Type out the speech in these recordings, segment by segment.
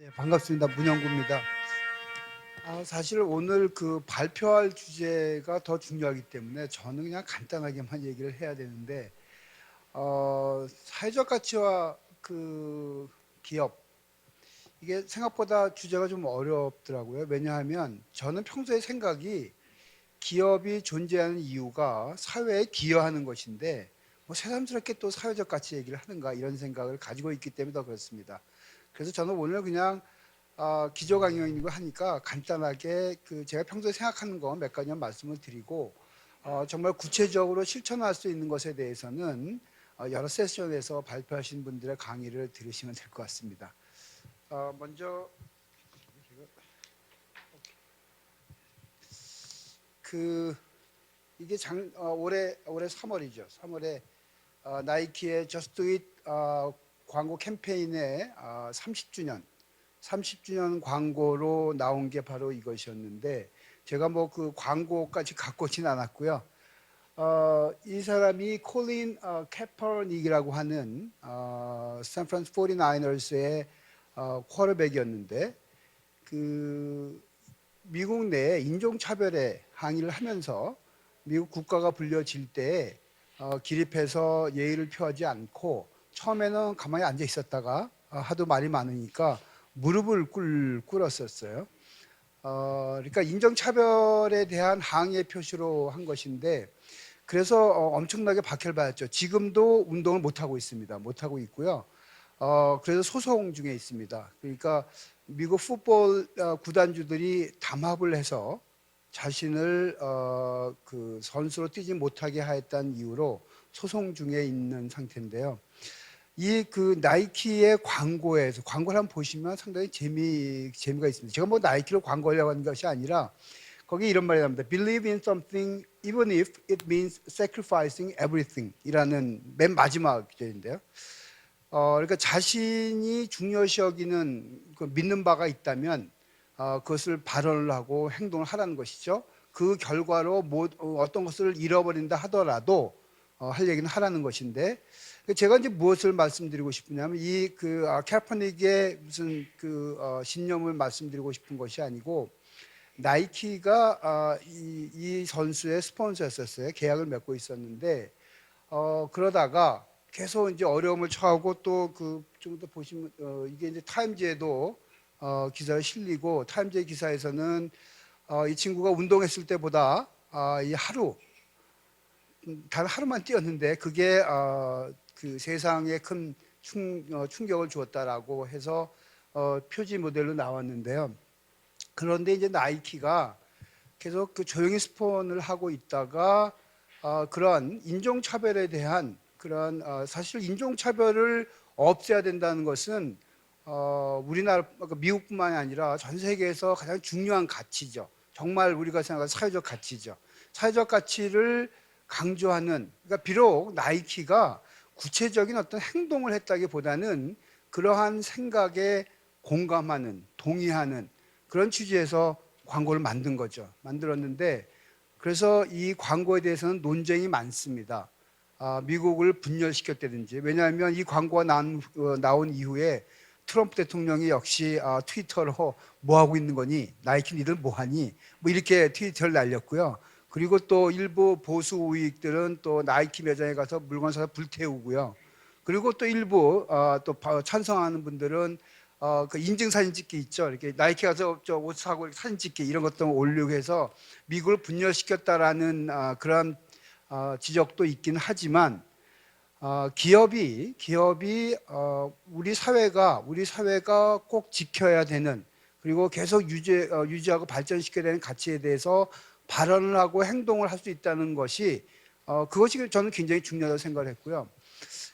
네, 반갑습니다. 문영구입니다. 아, 사실 오늘 그 발표할 주제가 더 중요하기 때문에 저는 그냥 간단하게만 얘기를 해야 되는데 어, 사회적 가치와 그 기업 이게 생각보다 주제가 좀 어렵더라고요. 왜냐하면 저는 평소에 생각이 기업이 존재하는 이유가 사회에 기여하는 것인데 뭐 새삼스럽게 또 사회적 가치 얘기를 하는가 이런 생각을 가지고 있기 때문에 더 그렇습니다. 그래서 저는 오늘 그냥 아, 기조 강연이고 하니까 간단하게 그 제가 평소에 생각하는 거 몇 가지 말씀을 드리고 어, 정말 구체적으로 실천할 수 있는 것에 대해서는 어, 여러 세션에서 발표하신 분들의 강의를 들으시면 될 것 같습니다. 어, 먼저 그 이게 장 어, 올해 올해 3월이죠. 3월에 어, 나이키의 Just Do It 어, 광고 캠페인의 어, 30주년 30주년 광고로 나온 게 바로 이것이었는데 제가 뭐 그 광고까지 갖고 오진 않았고요. 어, 이 사람이 콜린 어, 캐퍼닉이라고 하는 어, 샌프란스 49ers의 어, 쿼터백이었는데 그 미국 내 인종차별에 항의를 하면서 미국 국가가 불려질 때 어, 기립해서 예의를 표하지 않고 처음에는 가만히 앉아 있었다가 어, 하도 말이 많으니까 무릎을 꿇, 꿇었었어요. 어, 그러니까 인종차별에 대한 항의의 표시로 한 것인데 그래서 어, 엄청나게 박해받았죠. 지금도 운동을 못 하고 있습니다. 못 하고 있고요. 어, 그래서 소송 중에 있습니다. 그러니까 미국 풋볼 어, 구단주들이 담합을 해서 자신을 어, 그 선수로 뛰지 못하게 하였다는 이유로 소송 중에 있는 상태인데요. 이 그 나이키의 광고에서 광고를 한번 보시면 상당히 재미 재미가 있습니다. 제가 뭐 나이키로 광고하려고 하는 것이 아니라 거기 이런 말이 나옵니다. Believe in something even if it means sacrificing everything 이라는 맨 마지막 절인데요. 어, 그러니까 자신이 중요시 여기는 그 믿는 바가 있다면 어, 그것을 발언을 하고 행동을 하라는 것이죠. 그 결과로 뭐, 어, 어떤 것을 잃어버린다 하더라도 어, 할 얘기는 하라는 것인데 제가 이제 무엇을 말씀드리고 싶으냐면 이그 아, 캐퍼닉의 무슨 그 어, 신념을 말씀드리고 싶은 것이 아니고 나이키가 아, 이, 이 선수의 스폰서였었어요. 계약을 맺고 있었는데 어, 그러다가 계속 이제 어려움을 처하고 또 그 좀 더 보시면 어, 이게 이제 타임즈에도 어, 기사에 실리고 타임즈 기사에서는 어, 이 친구가 운동했을 때보다 아, 이 하루 음, 단 하루만 뛰었는데 그게 어, 그 세상에 큰 충, 어, 충격을 주었다라고 해서 어, 표지 모델로 나왔는데요. 그런데 이제 나이키가 계속 그 조용히 스폰을 하고 있다가 어, 그런 인종차별에 대한 그런 어, 사실 인종차별을 없애야 된다는 것은 어, 우리나라 그러니까 미국뿐만이 아니라 전 세계에서 가장 중요한 가치죠. 정말 우리가 생각하는 사회적 가치죠. 사회적 가치를 강조하는 그러니까 비록 나이키가 구체적인 어떤 행동을 했다기보다는 그러한 생각에 공감하는 동의하는 그런 취지에서 광고를 만든 거죠. 만들었는데 그래서 이 광고에 대해서는 논쟁이 많습니다. 아, 미국을 분열시켰다든지 왜냐하면 이 광고가 나온, 어, 나온 이후에 트럼프 대통령이 역시 아, 트위터로 뭐 하고 있는 거니 나이키 니들 뭐 하니 뭐 이렇게 트위터를 날렸고요. 그리고 또 일부 보수 우익들은 또 나이키 매장에 가서 물건 사서 불태우고요. 그리고 또 일부 어, 또 바- 찬성하는 분들은 어, 그 인증 사진 찍기 있죠. 이렇게 나이키 가서 저옷 사고 사진 찍기 이런 것도 올리고 해서 미국을 분열시켰다라는 아, 그런 어, 지적도 있긴 하지만 어, 기업이 기업이 어, 우리 사회가 우리 사회가 꼭 지켜야 되는 그리고 계속 유지 어, 유지하고 발전시켜야 되는 가치에 대해서 발언을 하고 행동을 할 수 있다는 것이 어, 그것이 저는 굉장히 중요하다고 생각을 했고요.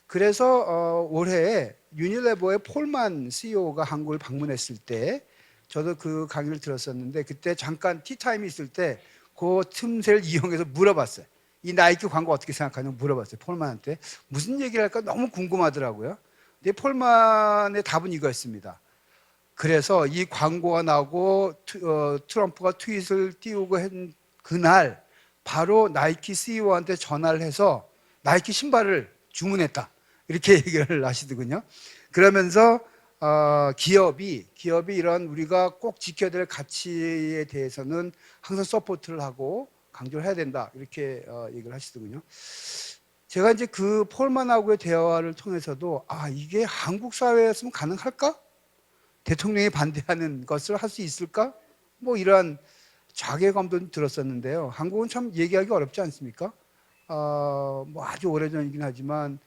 그래서 어, 올해 유니레버의 폴만 CEO가 한국을 방문했을 때 저도 그 강의를 들었었는데 그때 잠깐 티타임이 있을 때 그 틈새를 이용해서 물어봤어요. 이 나이키 광고 어떻게 생각하냐고 물어봤어요. 폴만한테. 무슨 얘기를 할까 너무 궁금하더라고요. 근데 폴만의 답은 이거였습니다. 그래서 이 광고가 나오고 트, 어, 트럼프가 트윗을 띄우고 한 그날 바로 나이키 CEO한테 전화를 해서 나이키 신발을 주문했다. 이렇게 얘기를 하시더군요. 그러면서 어, 기업이 기업이 이런 우리가 꼭 지켜야 될 가치에 대해서는 항상 서포트를 하고 강조를 해야 된다 이렇게 어, 얘기를 하시더군요. 제가 이제 그 폴만하고의 대화를 통해서도 아 이게 한국 사회였으면 가능할까? 대통령이 반대하는 것을 할 수 있을까? 뭐 이러한 자괴감도 들었었는데요. 한국은 참 얘기하기 어렵지 않습니까? 어, 뭐 아주 오래전이긴 하지만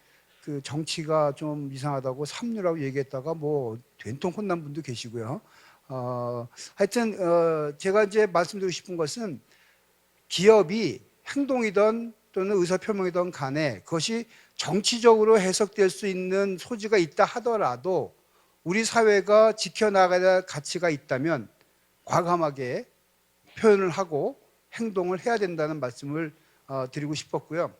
그 정치가 좀 이상하다고 삼류라고 얘기했다가 뭐 된통 혼난 분도 계시고요. 어, 하여튼 어, 제가 이제 말씀드리고 싶은 것은 기업이 행동이든 또는 의사표명이든 간에 그것이 정치적으로 해석될 수 있는 소지가 있다 하더라도 우리 사회가 지켜나가야 할 가치가 있다면 과감하게 표현을 하고 행동을 해야 된다는 말씀을 어, 드리고 싶었고요.